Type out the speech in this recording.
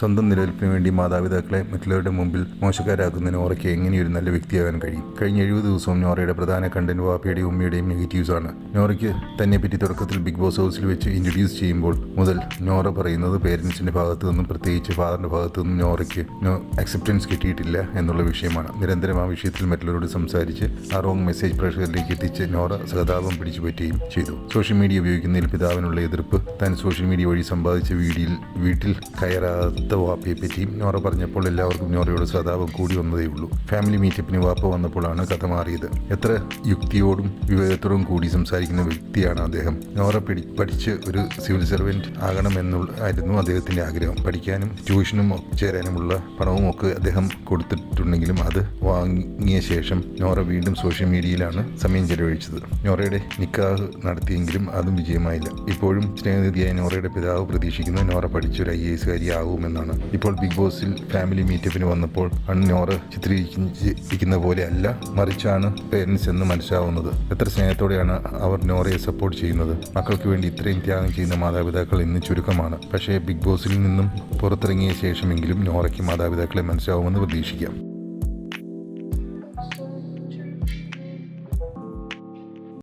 സ്വന്തം നിലനിൽപ്പിന് വേണ്ടി മാതാപിതാക്കളെ മറ്റുള്ളവരുടെ മുമ്പിൽ മോശക്കാരാക്കുന്ന നോറയ്ക്ക് എങ്ങനെയൊരു നല്ല വ്യക്തിയാകാൻ കഴിയും? കഴിഞ്ഞ എഴുപത് ദിവസവും നോറയുടെ പ്രധാന കണ്ടന്റ് വാപ്പയുടെയും ഉമ്മയുടെയും നെഗറ്റീവ്സ് ആണ്. നോറയ്ക്ക് തന്നെ പറ്റി തുടക്കത്തിൽ ബിഗ് ബോസ് ഹൗസിൽ വെച്ച് ഇൻട്രൊഡ്യൂസ് ചെയ്യുമ്പോൾ മുതൽ നോറ പറയുന്നത് പേരൻസിന്റെ ഭാഗത്തു നിന്നും പ്രത്യേകിച്ച് ഫാദറിന്റെ ഭാഗത്തു നിന്നും നോറയ്ക്ക് നോ അക്സെപ്റ്റൻസ് കിട്ടിയിട്ടില്ല എന്നുള്ള വിഷയമാണ്. നിരന്തരം ആ വിഷയത്തിൽ മറ്റുള്ളവരോട് സംസാരിച്ച് ആ റോങ് മെസ്സേജ് പ്രേക്ഷകരിലേക്ക് എത്തിച്ച് നോറ സഹതാപം പിടിച്ചു പറ്റുകയും ചെയ്തു. സോഷ്യൽ മീഡിയ ഉപയോഗിക്കുന്നതിൽ പിതാവിനുള്ള എതിർപ്പ് താൻ സോഷ്യൽ മീഡിയ വഴി സമ്പാദിച്ച വീഡിയോയിൽ വീട്ടിൽ കയറാത്ത വാപ്പയെ പറ്റിയും നോറ പറഞ്ഞപ്പോൾ എല്ലാവർക്കും നോറയോട് സദാപം കൂടി വന്നതേ ഉള്ളൂ. ഫാമിലി മീറ്റപ്പിന് വാപ്പ വന്നപ്പോഴാണ് കഥ മാറിയത്. എത്ര യുക്തിയോടും വിവേകത്തോടും കൂടി സംസാരിക്കുന്ന വ്യക്തിയാണ് അദ്ദേഹം. നോറ പിടി പഠിച്ച് ഒരു സിവിൽ സർവന്റ് ആയിരുന്നു അദ്ദേഹത്തിന്റെ ആഗ്രഹം. പഠിക്കാനും ട്യൂഷനും ചേരാനുമുള്ള പണവും ഒക്കെ അദ്ദേഹം കൊടുത്തിട്ടുണ്ടെങ്കിലും അത് വാങ്ങിയ ശേഷം നോറ വീണ്ടും സോഷ്യൽ മീഡിയയിലാണ് സമയം ചെലവഴിച്ചത്. നോറയുടെ നിക്കാഹ് നടത്തിയെങ്കിലും അതും വിജയമായില്ല. ഇപ്പോഴും സ്നേഹനിധിയായ നോറയുടെ പിതാവ് പ്രതീക്ഷിക്കുന്നത് നോറ പഠിച്ചൊരു ഐ എ എസുകാരി ഇപ്പോൾ ബിഗ് ബോസിൽ ഫാമിലി മീറ്റപ്പിന് വന്നപ്പോൾ അണ്ണോറ് ചിത്രീകരിക്കുന്ന പോലെ അല്ല മറിച്ചാണ് പേരൻസ് എന്ന് മനസ്സിലാവുന്നത്. എത്ര സ്നേഹത്തോടെയാണ് അവർ നോറയെ സപ്പോർട്ട് ചെയ്യുന്നത്. മക്കൾക്ക് വേണ്ടി ഇത്രയും ത്യാഗം ചെയ്യുന്ന മാതാപിതാക്കൾ ഇന്ന് ചുരുക്കമാണ്. പക്ഷേ ബിഗ് ബോസിൽ നിന്നും പുറത്തിറങ്ങിയ ശേഷമെങ്കിലും നോറയ്ക്ക് മാതാപിതാക്കളെ മനസ്സിലാവുമെന്ന് പ്രതീക്ഷിക്കാം.